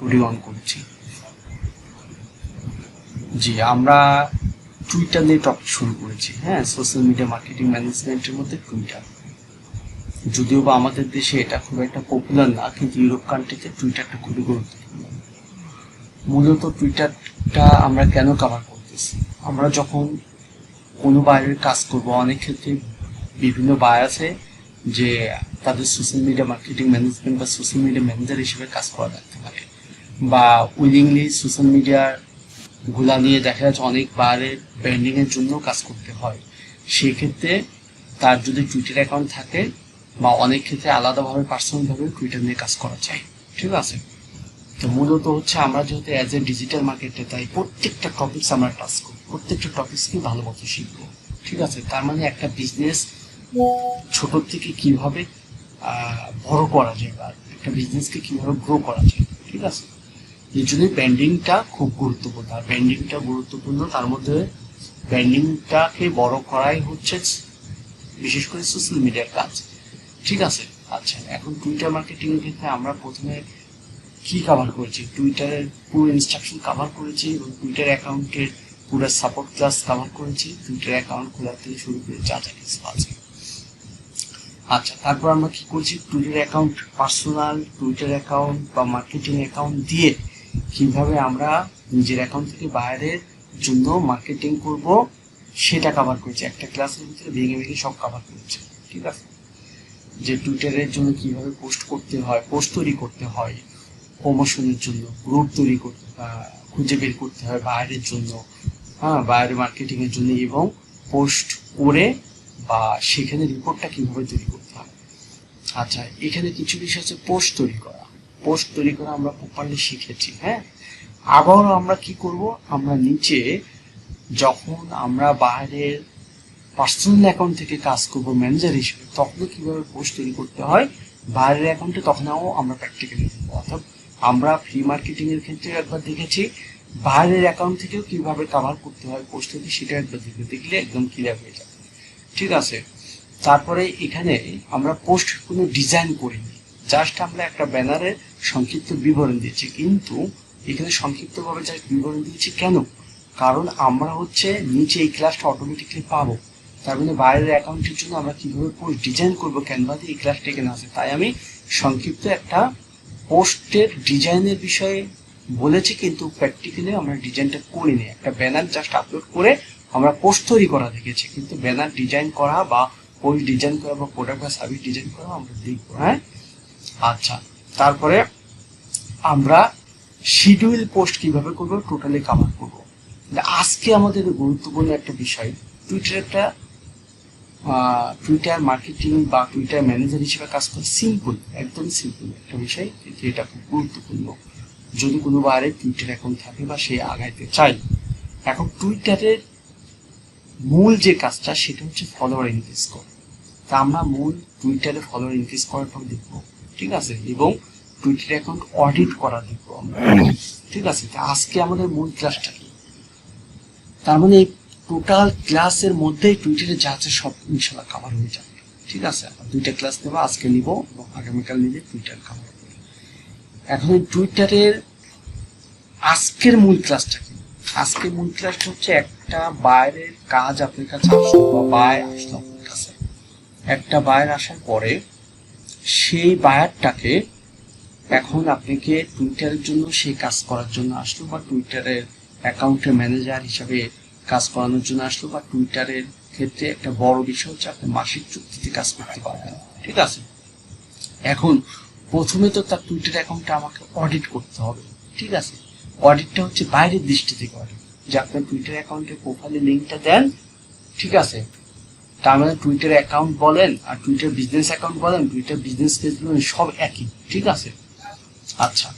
টুডি on করছি। জি, আমরা Twitter নিয়ে টপিক শুরু করেছি। হ্যাঁ সোশ্যাল মিডিয়া মার্কেটিং ম্যানেজমেন্টের মধ্যে টুইটার যদিও বা আমাদের দেশে এটা খুব একটা পপুলার না, কিন্তু ইউরোপ কান্ট্রিতে টুইটারটা খুবই গুরুত্বপূর্ণ। মূলত টুইটারটা আমরা কেন কভার করতেছি? আমরা যখন কোনো বাইরের কাজ করব, অনেক ক্ষেত্রে বিভিন্ন বায় আছে যে তাদের সোশ্যাল মিডিয়া মার্কেটিং ম্যানেজমেন্ট বা সোশ্যাল মিডিয়া ম্যানেজার হিসেবে কাজ করা লাগতে পারে। বা উইলিংলি সোশ্যাল মিডিয়ারগুলা নিয়ে দেখা যাচ্ছে অনেক বারের ব্র্যান্ডিং এর জন্য কাজ করতে হয়। সেই ক্ষেত্রে তার যদি টুইটার অ্যাকাউন্ট থাকে বা অনেক ক্ষেত্রে আলাদাভাবে পার্সোনাল ভাবে টুইটার নিয়ে কাজ করা যায়। ঠিক আছে? তো মূলত হচ্ছে আমরা যেহেতু অ্যাজ এ ডিজিটাল মার্কেটে তাই প্রত্যেকটা টপিকস আমরা টাচ করব। প্রত্যেকটা টপিকসকে ভালো মতো শিখব। ঠিক আছে? তার মানে একটা বিজনেস ছোট থেকে কীভাবে বড় করা যায় বা একটা বিজনেসকে কীভাবে গ্রো করা যায়। ঠিক আছে? এই জন্য ব্র্যান্ডিংটা খুব গুরুত্বপূর্ণ। আর ব্যান্ডিংটা গুরুত্বপূর্ণ, তার মধ্যে ব্যান্ডিংটাকে বড় করাই হচ্ছে বিশেষ করে সোশ্যাল মিডিয়ার কাজ। ঠিক আছে? আচ্ছা এখন টুইটার মার্কেটিং এর ক্ষেত্রে আমরা প্রথমে কি কভার করেছি? টুইটারের পুরো ইনস্ট্রাকশন কভার করেছি এবং টুইটার অ্যাকাউন্টের পুরো সাপোর্ট ক্লাস কভার করেছি। টুইটার অ্যাকাউন্ট খোলা থেকে শুরু করে যা যা কিছু আছে। আচ্ছা তারপর আমরা কি করছি? Twitter account personal Twitter account বা মার্কেটিং অ্যাকাউন্ট দিয়ে কীভাবে আমরা নিজের অ্যাকাউন্ট থেকে বাইরের জন্য মার্কেটিং করব, সেটা কভার করেছি। একটা ক্লাসের ভিতরে ভেঙে ভেঙে সব কভার করেছি, ঠিক আছে? যে টুইটারের জন্য কীভাবে পোস্ট করতে হয় পোস্ট তৈরি করতে হয় প্রমোশনের জন্য গ্রুপ তৈরি করতে খুঁজে বের করতে হয় বাইরের জন্য হ্যাঁ বাইরের মার্কেটিংয়ের জন্য, এবং পোস্ট করে বা সেখানে রিপোর্টটা কীভাবে তৈরি করতে হয়। আচ্ছা এখানে কিছু বিষয় আছে পোস্ট তৈরি করা। পোস্ট তৈরি করা আমরা প্রপারলি শিখেছি হ্যাঁ? আবার আমরা কি করব? আমরা নিচে যখন আমরা বাইরের পার্সোনাল অ্যাকাউন্ট থেকে কাজ করব ম্যানেজার হিসেবে তখনও কীভাবে পোস্ট তৈরি করতে হয়? বাইরের অ্যাকাউন্টে তখনও আমরা প্র্যাকটিক্যালি অর্থাৎ আমরা ফ্রি মার্কেটিং এর ক্ষেত্রে একবার দেখেছি, বাইরের অ্যাকাউন্ট থেকেও কীভাবে কভার করতে হয় পোস্ট তৈরি সেটা একবার দেখবে দেখলে একদম ক্লিয়ার হয়ে যাবে। ঠিক আছে? তারপরে এখানে আমরা পোস্ট কোনো ডিজাইন করিনি। জাস্ট আমরা একটা ব্যানারে সংক্ষিপ্ত বিবরণ দিয়েছি কিন্তু এখানে সংক্ষিপ্তভাবে জাস্ট বিবরণ দিয়েছি কেন? কারণ আমরা হচ্ছে নিচে এই ক্লাসটা অটোমেটিকলি পাবো। তার মানে বাইরের অ্যাকাউন্টের জন্য আমরা কীভাবে পোস্ট ডিজাইন করব ক্যানভা দিয়ে এই ক্লাসটা এখানে আছে। তাই আমি সংক্ষিপ্ত একটা পোস্টের ডিজাইনের বিষয়ে বলেছি, কিন্তু প্র্যাকটিক্যালি আমরা ডিজাইনটা করিনি। একটা ব্যানার জাস্ট আপলোড করে আমরা পোস্ট তৈরি করা দেখেছি, কিন্তু ব্যানার ডিজাইন করা বা পোস্ট ডিজাইন করা বা প্রোডাক্ট বা সার্ভিস ডিজাইন করা আমরা দেখব হ্যাঁ? আচ্ছা তারপরে আমরা শিডিউল পোস্ট কীভাবে করব টোটালি কভার করব। আজকে আমাদের গুরুত্বপূর্ণ একটা বিষয় টুইটার একটা টুইটার মার্কেটিং বা টুইটার ম্যানেজার হিসেবে কাজ করে সিম্পল একদম সিম্পল একটা বিষয় কিন্তু এটা খুব গুরুত্বপূর্ণ। যদি কোনো বাইরে টুইটার অ্যাকাউন্ট থাকে বা সে আগাইতে চাই এখন টুইটারের মূল যে কাজটা, সেটা হচ্ছে ফলোয়ার ইনক্রিজ করা। তা আমরা মূল টুইটারে ফলোয়ার ইনক্রিজ করাটাও দেখব। ঠিক আছে? এবং টুইটার অ্যাকাউন্ট অডিট করা দেখব ঠিক আছে? আজকে আমাদের মূল ক্লাসটা কি? তার মানে এই টোটাল ক্লাসের মধ্যেই টুইটারে যা আছে সব ইনশাল্লাহ কাভার হয়ে যাবে। ঠিক আছে? দুইটা ক্লাস নেব, আজকে নিব এবং আগামীকাল নিলে টুইটার কাভার হবে এখন এই টুইটারের আজকের মূল ক্লাসটা কি? আজকের মূল ক্লাসটা হচ্ছে একটা বাইরের কাজ আপনার কাছে আসলো বা বায় আসলো একটা বাইরে আসার পরে সেই বায়ারটাকে এখন আপনাকে টুইটারের জন্য সেই কাজ করার জন্য আসলো বা টুইটারের অ্যাকাউন্টের ম্যানেজার হিসাবে কাজ করানোর জন্য আসলো বা টুইটারের ক্ষেত্রে একটা বড় বিষয় হচ্ছে আপনি মাসিক চুক্তিতে কাজ করতে পারবেন। ঠিক আছে? এখন প্রথমে তো তার টুইটার অ্যাকাউন্টটা আমাকে অডিট করতে হবে। ঠিক আছে? অডিটটা হচ্ছে বাইরের দৃষ্টি থেকে অডিট যে আপনার টুইটার অ্যাকাউন্টের প্রোফাইলে লিঙ্কটা দেন। ঠিক আছে? তার মানে টুইটার অ্যাকাউন্ট বলেন আর টুইটার বিজনেস অ্যাকাউন্ট বলেন টুইটার বিজনেস পেজ বলেন সব একই, ঠিক আছে? আচ্ছা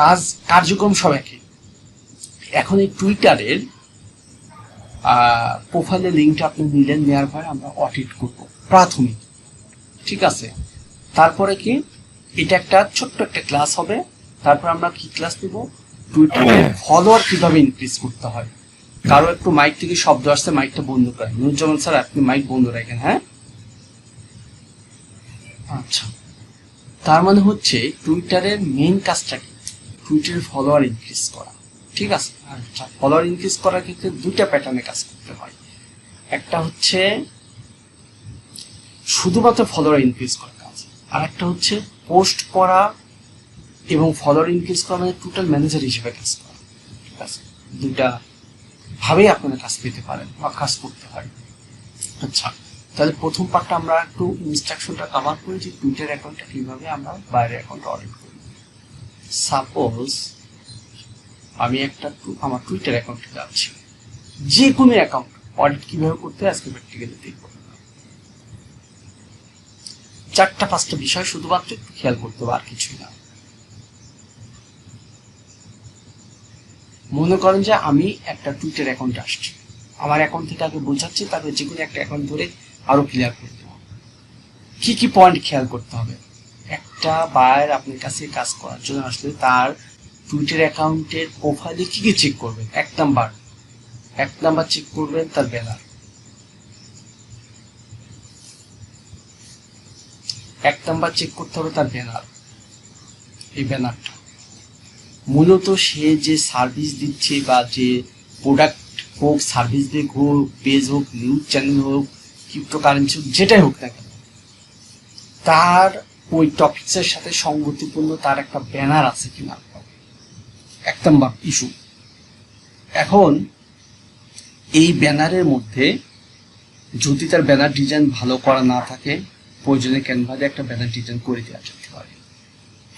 কাজ, কার্যক্রম সব একই। এখন এই টুইটারের প্রোফাইলে লিঙ্কটা আপনি নিলেন নেওয়ার পরে আমরা অডিট করব, প্রাথমিক, ঠিক আছে? তারপরে কি? এটা একটা ছোট্ট একটা ক্লাস হবে, তারপর আমরা কি ক্লাস দেব টুইটারে ফলোয়ার কীভাবে ইনক্রিজ করতে হয়? কারও একটু মাইক থেকে শব্দ আসছে মাইকটা বন্ধ করেন। নুরুজ্জামান স্যার, আপনি মাইক বন্ধ রাখেন হ্যাঁ? আচ্ছা। তার মানে হচ্ছে টুইটারের মেইন কাজটা কি? টুইটারের ফলোয়ার ইনক্রিজ করা। ঠিক আছে? আচ্ছা ফলোয়ার ইনক্রিজ করার ক্ষেত্রে দুইটা প্যাটার্নে কাজ করতে হয়। একটা হচ্ছে শুধুমাত্র ফলোয়ার ইনক্রিজ করা কাজ। আর একটা হচ্ছে পোস্ট করা এবং ফলোয়ার ইনক্রিজ করা মানে টোটাল ম্যানেজার হিসেবে কাজ করা। ঠিক আছে? দুইটা ভাবেই আপনারা কাজ পেতে পারেন বা কাজ করতে পারেন। আচ্ছা তাহলে প্রথম পার্টটা আমরা একটু ইনস্ট্রাকশনটা কভার করি যে টুইটার অ্যাকাউন্টটা কীভাবে আমরা বাইরের অ্যাকাউন্ট অডিট করি। সাপোজ আমি একটা আমার টুইটার অ্যাকাউন্টে যাচ্ছি। যে কোনো অ্যাকাউন্ট অডিট কীভাবে করতে আজকে প্র্যাকটিক্যালি দেখব। চারটা, পাঁচটা বিষয় শুধুমাত্র খেয়াল করতে হবে, আর কিছুই না। মনে করেন যে আমি একটা টুইটার অ্যাকাউন্ট আসছি। আমার অ্যাকাউন্ট থেকে আগে বোঝাচ্ছি তারপরে যে কোনো একটা অ্যাকাউন্ট ধরে আরও ক্লিয়ার করে হবে। কী কী পয়েন্ট খেয়াল করতে হবে? একটা বায়ার আপনার কাছে কাজ করার জন্য আসলে তার টুইটার অ্যাকাউন্টের প্রোফাইলে কী কী চেক করবেন? এক নাম্বার এক নাম্বার চেক করবেন তার ব্যানার এক নাম্বার চেক করতে হবে তার ব্যানার এই ব্যানারটা মূলত সে যে সার্ভিস দিচ্ছে বা যে প্রোডাক্ট হোক সার্ভিস দিক হোক পেজ হোক নিউজ চ্যানেল হোক ক্রিপ্টোকারেন্সি হোক, যেটাই হোক না কেন, তার ওই টপিক্সের সাথে সংগতিপূর্ণ তার একটা ব্যানার আছে কিনা? এক নাম্বার ইস্যু এখন এই ব্যানারের মধ্যে যদি তার ব্যানার ডিজাইন ভালো করা না থাকে, প্রয়োজনে ক্যানভাসে একটা ব্যানার ডিজাইন করে দেওয়া যেতে পারে।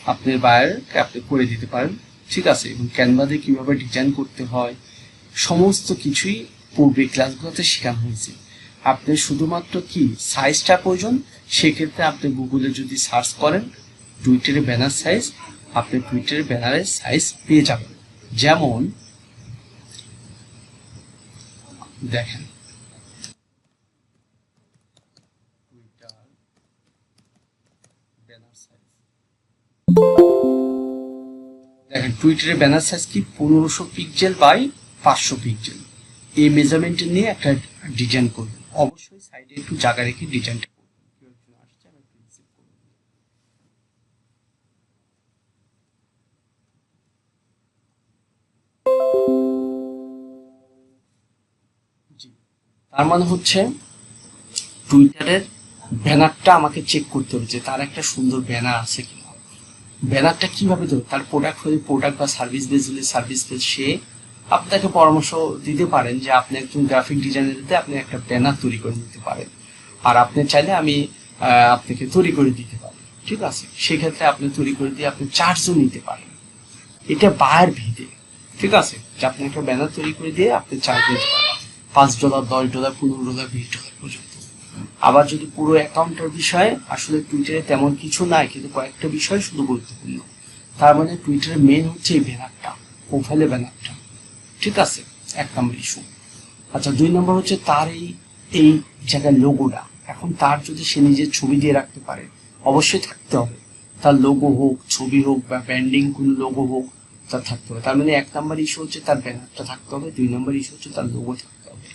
আপনার বায়ারকে আপনি করে দিতে পারেন। ঠিক আছে, এবং কীভাবে ডিজাইন করতে হয়, সমস্ত কিছুই পূর্বে ক্লাসগুলোতে শেখানো হয়েছে। আপনি শুধুমাত্র কি সাইজটা প্রয়োজন, সেক্ষেত্রে আপনি গুগলে যদি সার্চ করেন টুইটারে ব্যানার সাইজ আপনি টুইটারে ব্যানারের সাইজ পেয়ে যাবেন। যেমন, দেখেন। সাইজ দেখেন টুইটারের ব্যানার সাইজ কি? পনেরোশো পিক্সেল বাই পাঁচশো পিক্সেল এই মেজারমেন্ট নিয়ে একটা ডিজাইন করবেন অবশ্যই সাইডে একটু জায়গা রেখে ডিজাইনটা। তার মানে হচ্ছে টুইটারের ব্যানারটা আমাকে চেক করতে হবে যে তার একটা সুন্দর ব্যানার আছে কিনা। ব্যানারটা কীভাবে দেবে তার প্রোডাক্ট হলে প্রোডাক্ট বা সার্ভিস বেস হলে সার্ভিস বেস সে আপনাকে পরামর্শ দিতে পারেন যে আপনি একজন গ্রাফিক ডিজাইনার দিতে আপনি একটা ব্যানার তৈরি করে নিতে পারেন। আর আপনি চাইলে আমি আপনাকে তৈরি করে দিতে পারি। ঠিক আছে? সেক্ষেত্রে আপনি তৈরি করে দিয়ে আপনি চার্জও নিতে পারেন। এটা বায়ার ভিদে ঠিক আছে? যে আপনি একটা ব্যানার তৈরি করে দিয়ে আপনি চার্জ নিতে পারেন। পাঁচ ডলার দশ ডলার পনেরো ডলার বিশ ডলার আবার যদি পুরো অ্যাকাউন্টের বিষয়ে আসলে টুইটারে তেমন কিছু নাই, কিন্তু কয়েকটা বিষয় শুধু গুরুত্বপূর্ণ। তার মানে টুইটারের মেন হচ্ছে এই ব্যানারটা প্রোফাইলে ব্যানারটা। ঠিক আছে? এক নম্বর ইস্যু আচ্ছা দুই নম্বর হচ্ছে তার এই এই জায়গায় লোগোটা এখন তার যদি সে নিজের ছবি দিয়ে রাখতে পারে, অবশ্যই থাকতে হবে। তার লোগো হোক, ছবি হোক বা ব্যান্ডিং কোনো লোগো হোক তার থাকতে হবে। তার মানে এক নম্বর ইস্যু হচ্ছে তার ব্যানারটা থাকতে হবে, দুই নম্বর ইস্যু হচ্ছে তার লোগো থাকতে হবে।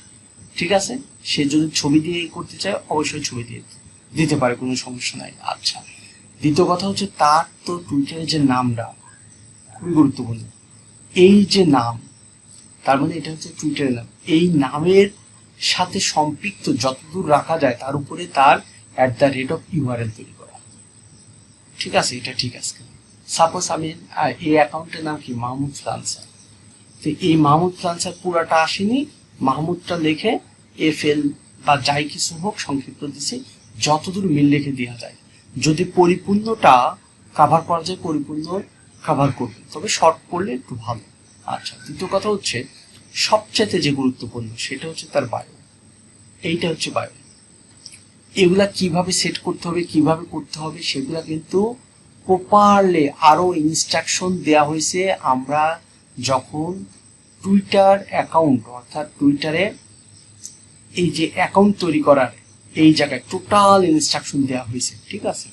ঠিক আছে? সে যদি ছবি দিয়ে করতে চায়, অবশ্যই ছবি দিয়ে দিতে পারে, কোনো সমস্যা নাই। আচ্ছা দ্বিতীয় কথা হচ্ছে, তার তো টুইটারের যে নামটা, খুবই গুরুত্বপূর্ণ। এই যে নাম, তার মানে এটা হচ্ছে টুইটারের নাম। এই নামের সাথে সম্পৃক্ত যতদূর রাখা যায়, তার উপরে তার at the rate of URL তৈরি করা। ঠিক আছে? এটা ঠিক আছে। সাপোজ আমি এই অ্যাকাউন্টের নাম কি? মাহমুদ ফ্রান্সার তো এই মাহমুদ ফ্রান্সার পুরাটা আসেনি। মাহমুদটা লিখে এফ এল বা যাই কিছু হোক সংক্ষিপ্ত দিছি, যতদূর মিল রেখে দেওয়া যায়। যদি পরিপূর্ণটা কাভার করা যায়, পরিপূর্ণ কাভার করবে। তবে শর্ট করলে একটু ভালো। আচ্ছা দ্বিতীয় কথা হচ্ছে সবচেয়ে যে গুরুত্বপূর্ণ সেটা হচ্ছে তার বায়ো এইটা হচ্ছে বায়ো এগুলা কীভাবে সেট করতে হবে, কীভাবে করতে হবে, সেগুলা কিন্তু প্রপারলি আরও ইনস্ট্রাকশন দেয়া হয়েছে। আমরা যখন টুইটার অ্যাকাউন্ট অর্থাৎ টুইটারে এই যে অ্যাকাউন্ট তৈরি করার এই জায়গায় টোটাল ইনস্ট্রাকশন দেওয়া হয়েছে, ঠিক আছে?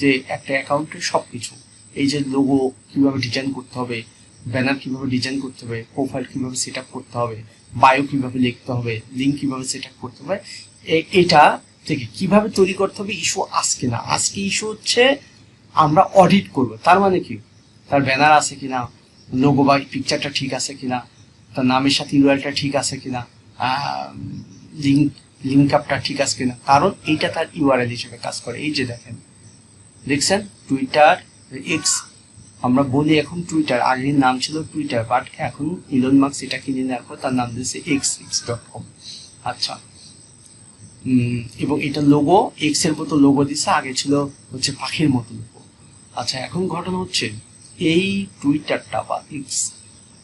যে একটা অ্যাকাউন্টের সবকিছু। এই যে লোগো কীভাবে ডিজাইন করতে হবে ব্যানার কীভাবে ডিজাইন করতে হবে প্রোফাইল কীভাবে সেট করতে হবে বায়ো কীভাবে লিখতে হবে লিঙ্ক কীভাবে সেট করতে হবে এটা থেকে কীভাবে তৈরি করতে হবে ইস্যু আজকে না। আজকে ইস্যু হচ্ছে আমরা অডিট করব। তার মানে কি? তার ব্যানার আছে কিনা? লোগো বা পিকচারটা ঠিক আছে কিনা? তার নামের সাথে ইউআরটা ঠিক আছে কিনা? লিঙ্ক লিঙ্ক আপটা ঠিক আছে কিনা? কারণ এইটা তার ইউআরএল হিসেবে কাজ করে। এই যে দেখেন। দেখছেন? টুইটার এক্স আমরা বলি এখন টুইটার আগের নাম ছিল টুইটার বাট এখন ইলন মার্কস এটা কিনে নেওয়ার পর তার নাম দিয়েছে এক্স এক্স ডট কম আচ্ছা। এবং এটা লোগো এক্সের মতো লোগো দিছে আগে ছিল হচ্ছে পাখির মতো লোগো আচ্ছা এখন ঘটনা হচ্ছে, এই টুইটারটা বা এক্স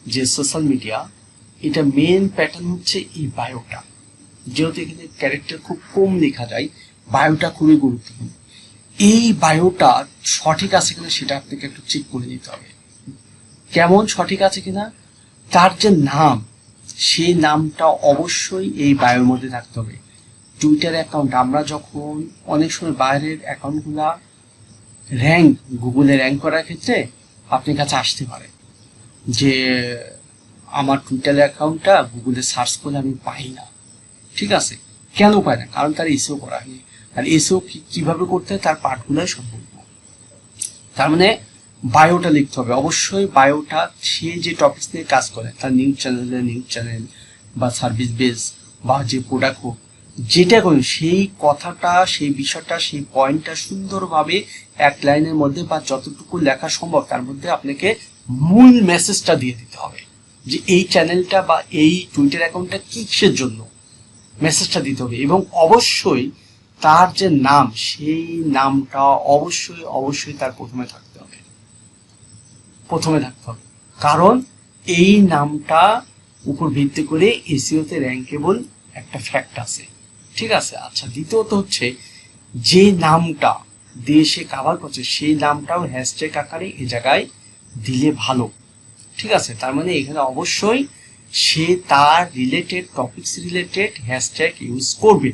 যে সোশ্যাল মিডিয়া এটা মেন প্যাটার্ন হচ্ছে এই বায়োটা যেহেতু এখানে ক্যারেক্টার খুব কম লেখা যায় বায়োটা খুবই গুরুত্বপূর্ণ। এই বায়োটা সঠিক আছে কিনা সেটা আপনাকে একটু চেক করে নিতে হবে। কেমন সঠিক আছে কিনা? তার যে নাম, সেই নামটা অবশ্যই এই বায়োর মধ্যে থাকতে হবে। টুইটার অ্যাকাউন্ট আমরা যখন অনেক সময় বাইরের অ্যাকাউন্টগুলা র্যাঙ্ক গুগলে র্যাঙ্ক করার ক্ষেত্রে আপনার কাছে আসতে পারে। যে আমার টুইটার অ্যাকাউন্টটা গুগলে সার্চ করলে আমি পাই না। ঠিক আছে? কেন পাই না? কারণ তার এসিও করা হয়নি। আর এসিও কীভাবে করতে হয়, তার পার্টগুলোই সম্ভব না তার মানে বায়োটা লিখতে হবে। অবশ্যই বায়োটা সে যে টপিকস নিয়ে কাজ করে, তার নিউজ চ্যানেলে নিউজ চ্যানেল বা সার্ভিস বেস বা যে প্রোডাক্ট হোক, যেটা করুন, সেই কথাটা, সেই বিষয়টা, সেই পয়েন্টটা সুন্দরভাবে এক লাইনের মধ্যে বা যতটুকু লেখা সম্ভব, তার মধ্যে আপনাকে মূল মেসেজটা দিয়ে দিতে হবে। যে এই চ্যানেলটা বা এই টুইটার অ্যাকাউন্টটা কিসের জন্য? মেসেজটা দিতে হবে। এবং অবশ্যই তার যে নাম, সেই নামটা অবশ্যই অবশ্যই তার প্রথমে থাকতে হবে। প্রথমে থাকতে হবে। কারণ এই নামটা উপর ভিত্তি করে এসিওতে র্যাঙ্কেবল একটা ফ্যাক্ট আছে। ঠিক আছে? আচ্ছা দ্বিতীয়ত হচ্ছে যে নামটা দেশে কাভার করছে, সেই নামটাও হ্যাশট্যাগ আকারে এ জায়গায় দিলে ভালো। ঠিক আছে? তার মানে এখানে অবশ্যই সে তার related topics related hashtag use করবে।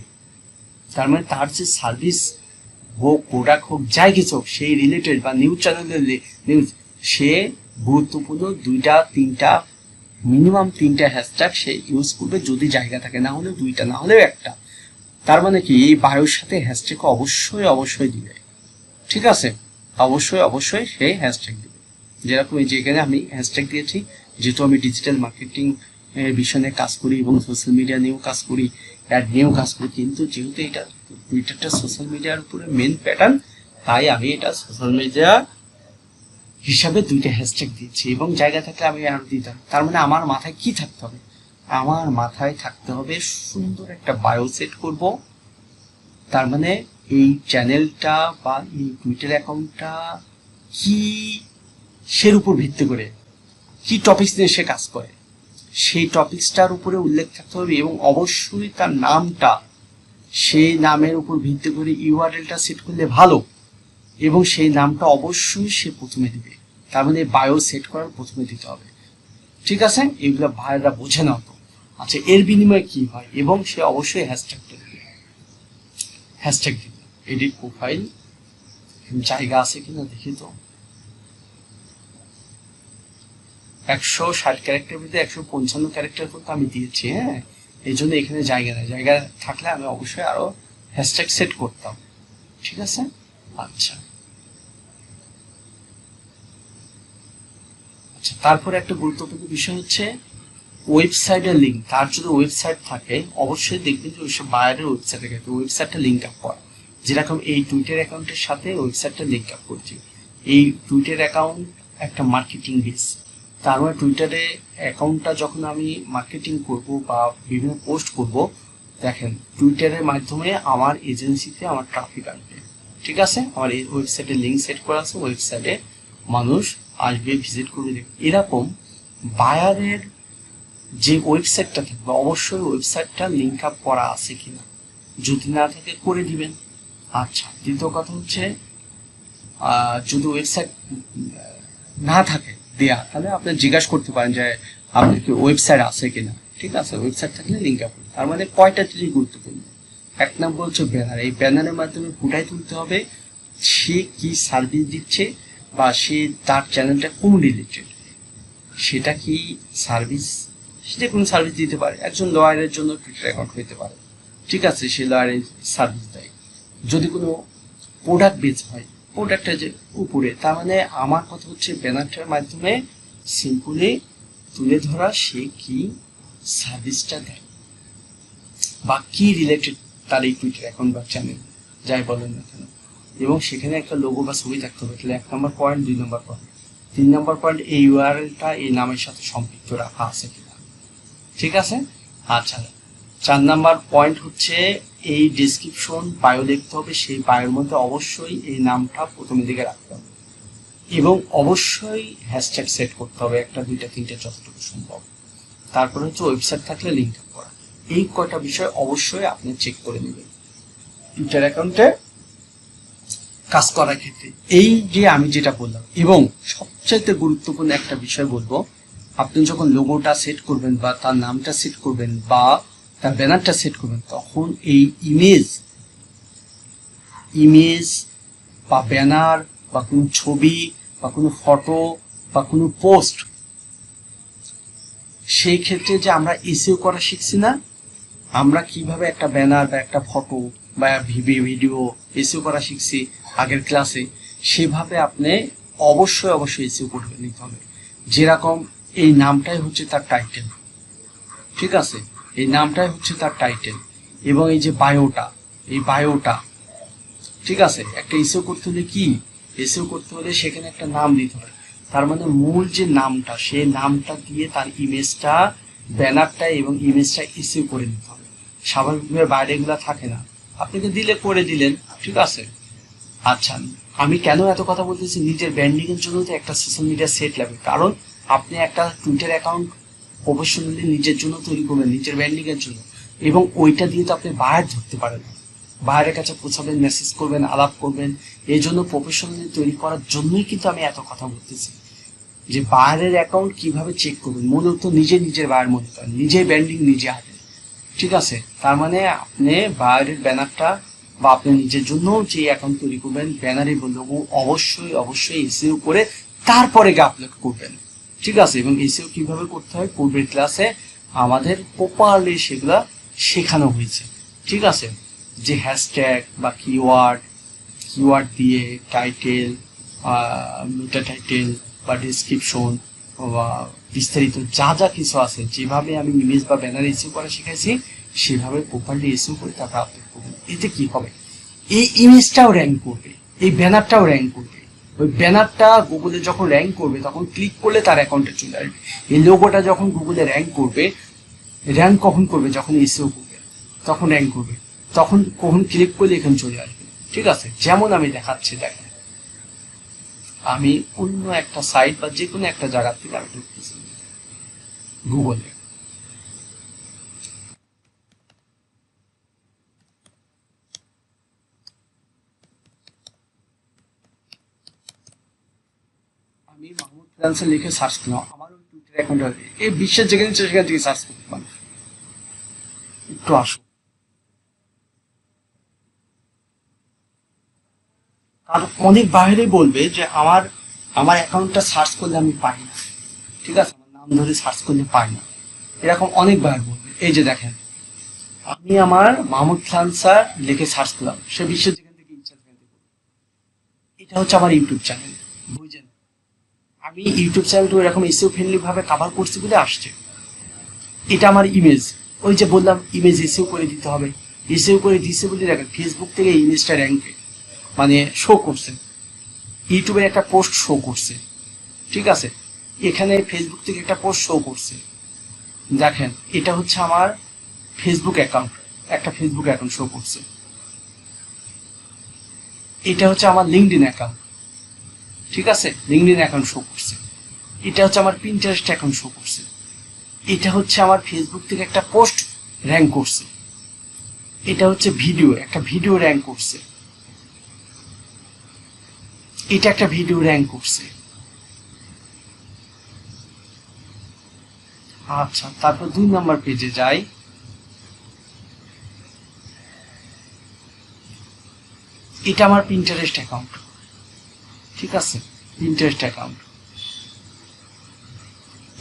তার মানে তার যে সার্ভিস হোক প্রোডাক্ট হোক, যাই কিছু হোক, সেই রিলেটেড বা নিউজ চ্যানেলের নিউজ সে গুরুত্বপূর্ণ দুইটা, তিনটা মিনিমাম তিনটা হ্যাশট্যাগ সে ইউজ করবে যদি জায়গা থাকে। না হলে দুইটা, না হলেও একটা। তার মানে কি, এই বায়োর সাথে হ্যাশট্যাগ অবশ্যই অবশ্যই দিবে। ঠিক আছে? অবশ্যই অবশ্যই সে হ্যাশট্যাগ দিবে। যেরকম যেখানে আমি হ্যাশট্যাগ দিয়েছি যেহেতু আমি ডিজিটাল মার্কেটিং বিষয় কাজ করি এবং সোশ্যাল মিডিয়া নিয়েও কাজ করি অ্যাড নিয়েও কাজ করি, কিন্তু যেহেতু এটা টুইটারটা সোশ্যাল মিডিয়ার উপরে মেন প্যাটার্ন তাই আমি এটা সোশ্যাল মিডিয়া হিসাবে দুইটা হ্যাশট্যাগ দিচ্ছি এবং জায়গা থাকলে আমি আরও দিতাম। তার মানে আমার মাথায় কি থাকতে হবে? আমার মাথায় থাকতে হবে সুন্দর একটা বায়ো সেট করব। তার মানে এই চ্যানেলটা বা এই টুইটার অ্যাকাউন্টটা কি সের উপর ভিত্তি করে কি টপিকস নিয়ে সে কাজ করে? সেই টপিকসটার উপরে উল্লেখ থাকতে হবে এবং অবশ্যই তার নামটা সেই নামের উপর ভিত্তি করে ইউআরএলটা সেট করলে ভালো এবং সেই নামটা অবশ্যই সে প্রথমে দিবে। তার মানে বায়ো সেট করার প্রথমে দিতে হবে। ঠিক আছে? এগুলো ভাইরা বোঝে না তো। আচ্ছা এর বিনিময়ে কি হয়? এবং সে অবশ্যই হ্যাশট্যাগটা দিবে। হ্যাশট্যাগ দিবে। এডিট প্রোফাইল জায়গা আছে কিনা দেখি তো। একশো ষাট ক্যারেক্টার ভিতরে একশো পঞ্চান্ন ক্যারেক্টার করতে আমি দিয়েছি হ্যাঁ? এই জন্য এখানে জায়গা নেই। জায়গা থাকলে আমি অবশ্যই আরও হ্যাশট্যাগ সেট করতাম। ঠিক আছে? আচ্ছা। আচ্ছা তারপরে একটা গুরুত্বপূর্ণ বিষয় হচ্ছে ওয়েবসাইটের লিঙ্ক তার যদি ওয়েবসাইট থাকে, অবশ্যই দেখবেন যে ওইসব বাইরের ওয়েবসাইটে গেছে ওয়েবসাইটটা লিঙ্ক আপ করা। যেরকম এই টুইটার অ্যাকাউন্টের সাথে ওয়েবসাইটটা লিঙ্ক আপ করছি। এই টুইটার অ্যাকাউন্ট একটা মার্কেটিং বেস তার মানে টুইটারে অ্যাকাউন্টটা যখন আমি মার্কেটিং করব বা বিভিন্ন পোস্ট করব, দেখেন টুইটারের মাধ্যমে আমার এজেন্সিতে আমার ট্রাফিক আসবে। ঠিক আছে? আমার এই ওয়েবসাইটে লিঙ্ক সেট করা আছে ওয়েবসাইটে মানুষ আসবে ভিজিট করবে। এরকম বায়ারের যে ওয়েবসাইটটা থাকবে অবশ্যই ওয়েবসাইটটা লিঙ্ক আপ করা আছে কিনা, যদি না থাকে করে দিবেন। আচ্ছা দ্বিতীয় কথা হচ্ছে যদি ওয়েবসাইট না থাকে দেয়া, তাহলে আপনি জিজ্ঞাসা করতে পারেন যে আপনার কি ওয়েবসাইট আছে কিনা। ঠিক আছে ওয়েবসাইট থাকলে লিঙ্ক আপ। তার মানে কয়টা জিনিস গুরুত্বপূর্ণ? এক নম্বর হচ্ছে ব্যানার এই ব্যানারের মাধ্যমে ফুটাই তুলতে হবে? সে কি সার্ভিস দিচ্ছে বা সে তার চ্যানেলটা কোন রিলেটেড সেটা কি সার্ভিস সেটা কোনো সার্ভিস দিতে পারে। একজন লয়ারের জন্য টুইটার অ্যাকাউন্ট হতে পারে। ঠিক আছে, সে লয়ারের সার্ভিস দেয়। যদি কোনো প্রোডাক্ট বেচ হয় প্রোডাক্টটা যে উপরে, তার মানে আমার কথা হচ্ছে ব্যানারটার মাধ্যমে সিম্পলি তুলে ধরা সে কি সার্ভিসটা দেয় বা কি রিলেটেড তার এই টুইটার অ্যাকাউন্ট বা চ্যানেল যাই বলেন না কেন। এবং সেখানে একটা লোগো বা ছবি থাকতে হবে, তাহলে এক নম্বর পয়েন্ট দুই নম্বর পয়েন্ট তিন নম্বর পয়েন্ট এই ইউআরএলটা এই নামের সাথে সম্পৃক্ত রাখা আছে কিনা। ঠিক আছে? আচ্ছা চার নাম্বার পয়েন্ট হচ্ছে এই ডিসক্রিপশন বায়ো লিখতে হবে, সেই বায়োর মধ্যে অবশ্যই এই নামটা প্রথম দিকে রাখতে হবে। এবং অবশ্যই হ্যাশট্যাগ সেট করতে হবে, একটা, দুইটা, তিনটা, যতটুকু সম্ভব। তারপরে হচ্ছে ওয়েবসাইট থাকলে লিঙ্ক আপ করা। এই কয়টা বিষয় অবশ্যই আপনি চেক করে নেবেন। টুইটার অ্যাকাউন্টে কাজ করার ক্ষেত্রে। এই যে আমি যেটা বললাম, এবং সবচাইতে গুরুত্বপূর্ণ একটা বিষয় বলব, আপনি যখন লোগোটা সেট করবেন বা তার নামটা সেট করবেন বা তার ব্যানারটা সেট করবেন, তখন এই ইমেজ ইমেজ বা ব্যানার বা কোনো ছবি বা কোনো ফটো বা কোনো পোস্ট সেই ক্ষেত্রে যে আমরা এসিও করা শিখছি না, আমরা কীভাবে একটা ব্যানার বা একটা ফটো বা ভিডিও ভিডিও এসিও করা শিখছি আগের ক্লাসে সেভাবে আপনি অবশ্যই অবশ্যই এসিও করবে নিতে হবে। যেরকম এই নামটাই হচ্ছে তার টাইটেল ঠিক আছে? এই নামটাই হচ্ছে তার টাইটেল এবং এই যে বায়োটা এই বায়োটা ঠিক আছে? একটা এসিও করতে হলে কি? এসিও করতে হলে সেখানে একটা নাম দিতে হয় তার মানে মূল যে নামটা সেই নামটা দিয়ে তার ইমেজটা ব্যানারটা এবং ইমেজটা এসিও করে নিতে হবে। স্বাভাবিকভাবে বাইরে এগুলা থাকে না। আপনাকে দিলে করে দিলেন, ঠিক আছে? আচ্ছা আমি কেন এত কথা বলতেছি? নিজের ব্র্যান্ডিং এর জন্য তো একটা সোশ্যাল মিডিয়া সেট লাগবে। কারণ আপনি একটা টুইটার অ্যাকাউন্ট প্রফেশনালি নিজের জন্য তৈরি করবেন, নিজের ব্র্যান্ডিং এর জন্য। এবং ওইটা দিয়ে তো আপনি বাইরে ধরতে পারেন। বাইরের কাছে পৌঁছাবেন মেসেজ করবেন, আলাপ করবেন। এই জন্য প্রফেশনালি তৈরি করার জন্যই কিন্তু আমি এত কথা বলতেছি। যে বাইরের অ্যাকাউন্ট কীভাবে চেক করবেন? মূলত নিজে নিজের বাইরের মনে করেন নিজের ব্র্যান্ডিং নিজে হাতে। ঠিক আছে? তার মানে আপনি বাইরের ব্যানারটা বা আপনি নিজের জন্য যে অ্যাকাউন্ট তৈরি করবেন ব্যানারে লোগো অবশ্যই অবশ্যই এসিও করে তারপরে গিয়ে আপলোড করবেন। ঠিক আছে, এবং এসিও কীভাবে করতে হয়, পূর্বের ক্লাসে আমাদের প্রপারলি সেগুলা শেখানো হয়েছে। ঠিক আছে? যে হ্যাশট্যাগ বা কিওয়ার্ড কিওয়ার্ড দিয়ে টাইটেল মেটা টাইটেল বা ডিসক্রিপশন বা বিস্তারিত যা যা কিছু আছে, যেভাবে আমি ইমেজ বা ব্যানার ইস্যু করা শিখেছি সেভাবে প্রপারলি ইস্যু করে তারপর আপলোড করবেন এতে কি হবে? এই ইমেজটাও র্যাঙ্ক করবে, এই ব্যানারটাও র্যাঙ্ক করবে। ওই ব্যানারটা গুগলে যখন র্যাঙ্ক করবে, তখন ক্লিক করলে তার অ্যাকাউন্টে চলে আসবে। এই লোগোটা যখন গুগলে র্যাঙ্ক করবে র্যাঙ্ক কখন করবে? যখন এসিও করবে, তখন র্যাঙ্ক করবে। তখন, কখন ক্লিক করলে এখানে চলে আসবে। ঠিক আছে? যেমন আমি দেখাচ্ছি, দেখেন। আমি অন্য একটা সাইট বা যে কোনো একটা জায়গা থেকে আমি ঢুকতেছি। গুগলে আমি মাহমুদ লিখে সার্চ করলাম আমার টুইটার অ্যাকাউন্ট আছে। এই বিশ্বের যেখানে ইচ্ছে সেখান থেকে সার্চ করতে পারেন একটু আসুন আর অনেক বাইরে বলবে যে আমার আমার অ্যাকাউন্টটা সার্চ করলে আমি পাই না। ঠিক আছে? আমার নাম ধরে সার্চ করলে পাই না। এরকম অনেক বাইরে বলবে। এই যে দেখেন, আমি আমার মাহমুদ খান স্যার লিখে সার্চ করলাম। সে বিশ্বের যেখান থেকে ইচ্ছা এটা হচ্ছে আমার ইউটিউব চ্যানেল বুঝছেন আমি ইউটিউব চ্যানেলটা এরকম এসিও ফ্রেন্ডলি ভাবে কাভার করছি বলে আসছে। এটা আমার ইমেজ ওই যে বললাম ইমেজ এসিও করে দিতে হবে। এসিও করে দিছে বলে দেখেন ফেসবুক থেকে ইমেজটা র্যাঙ্কে মানে শো করছে। ইউটিউবে একটা পোস্ট শো করছে। ঠিক আছে? এখানে ফেসবুক থেকে একটা পোস্ট শো করছে। দেখেন, এটা হচ্ছে আমার ফেসবুক অ্যাকাউন্ট একটা ফেসবুক অ্যাকাউন্ট শো করছে। এটা হচ্ছে আমার লিঙ্কডিন অ্যাকাউন্ট ঠিক আছে? লিঙ্কডিন অ্যাকাউন্ট শো করছে। এটা হচ্ছে আমার পিন্টারেস্ট অ্যাকাউন্ট শো করছে। এটা হচ্ছে আমার ফেসবুক থেকে একটা পোস্ট র্যাঙ্ক করছে। এটা হচ্ছে ভিডিও একটা ভিডিও র্যাঙ্ক করছে। এটা একটা ভিডিও র্যাঙ্ক করছে। আচ্ছা তারপর দুই নম্বর পেজে যাই। এটা আমার পিন্টারেস্ট অ্যাকাউন্ট ঠিক আছে পিন্টারেস্ট অ্যাকাউন্ট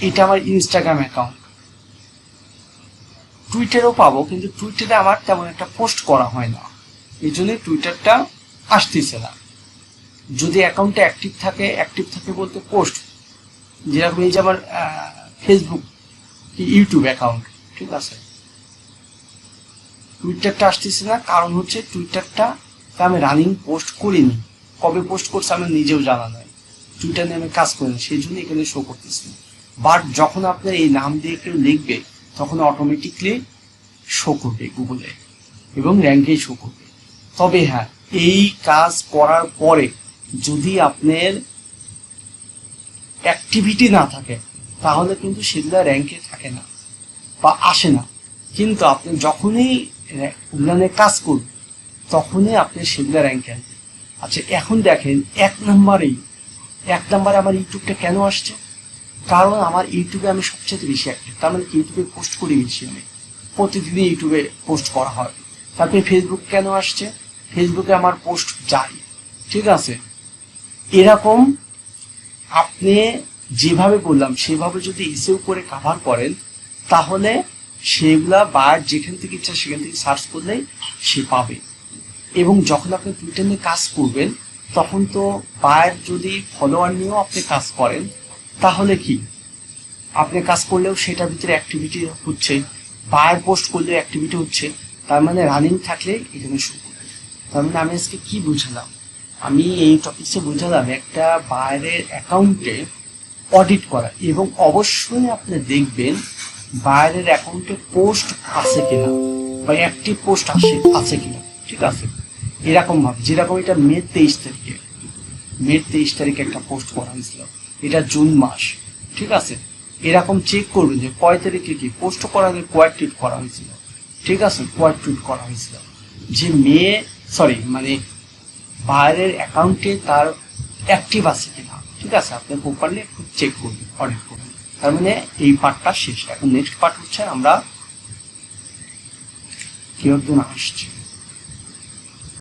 এটা আমার ইনস্টাগ্রাম অ্যাকাউন্ট টুইটারও পাবো, কিন্তু টুইটারে আমার তেমন একটা পোস্ট করা হয় না। এই জন্য টুইটারটা আসতেছে না। যদি অ্যাকাউন্টটা অ্যাক্টিভ থাকে অ্যাক্টিভ থাকে বলতে পোস্ট যেরকম এই যে আমার ফেসবুক ইউটিউব অ্যাকাউন্ট ঠিক আছে? টুইটারটা আসতেছে না, কারণ হচ্ছে টুইটারটা আমি রানিং পোস্ট করিনি। কবে পোস্ট করছে আমার নিজেও জানা নাই। টুইটার নিয়ে আমি কাজ করিনি সেই জন্য এখানে শো করতেছি। বাট যখন আপনার এই নাম দিয়ে কেউ লিখবে, তখন অটোমেটিকলি শো করবে গুগলে এবং র্যাঙ্কেই শো করবে। তবে হ্যাঁ এই কাজ করার পরে যদি আপনার অ্যাক্টিভিটি না থাকে, তাহলে কিন্তু সেগুলো র্যাঙ্কে থাকে না বা আসে না। কিন্তু আপনি যখনই উন্নয়নের কাজ করবেন, তখনই আপনি সেগুলো র্যাঙ্কে আসবেন। আচ্ছা এখন দেখেন, এক নম্বরেই, এক নম্বরে আমার ইউটিউবটা কেন আসছে? কারণ আমার ইউটিউবে আমি সবচেয়ে বেশি অ্যাক্টিভ তার মানে ইউটিউবে পোস্ট করি বেশি আমি। প্রতিদিনই ইউটিউবে পোস্ট করা হয়। তারপরে ফেসবুক কেন আসছে? ফেসবুকে আমার পোস্ট যায়। ঠিক আছে? এরকম আপনি যেভাবে বললাম, সেভাবে যদি এসেও করে কাভার করেন, তাহলে সেগুলা বার যেখান থেকে ইচ্ছা সেখান থেকে সার্চ করলেই সে পাবে। এবং যখন আপনি টুইটার নিয়ে কাজ করবেন, তখন তো বায়ের যদি ফলোয়ার নিয়েও আপনি কাজ করেন, তাহলে কি? আপনি কাজ করলেও সেটার ভিতরে অ্যাক্টিভিটি হচ্ছে বায়ার পোস্ট করলেও অ্যাক্টিভিটি হচ্ছে, তার মানে রানিং থাকলে এখানে শুরু তার মানে আমি আজকে কি বুঝালাম? আমি এই টপিকসে বুঝালাম একটা বায়ারের অ্যাকাউন্টে অডিট করা, এবং অবশ্যই আপনি দেখবেন বায়ারের অ্যাকাউন্টে পোস্ট আছে কিনা, বা অ্যাক্টিভ পোস্ট আসে, আছে কিনা, ঠিক আছে? এরকম ভাবে, যেরকম এটা মে তেইশ তারিখে, মে তেইশ তারিখে একটা পোস্ট করা হয়েছিল। এটা জুন মাস, ঠিক আছে? এরকম চেক করবেন যে কয় তারিখে কি পোস্ট করা আগে কয়েক টুইট করা হয়েছিল। ঠিক আছে? কয়েক টুইট করা হয়েছিল। যে মে সরি মানে বাইরের অ্যাকাউন্টে তার অ্যাক্টিভ আছে কিনা, ঠিক আছে? আপনি প্রপারলি একটু চেক করবেন অডিট করবেন তার মানে এই পার্টটা শেষ। এখন নেক্সট পার্ট হচ্ছে আমরা কেউ একজন আসছে।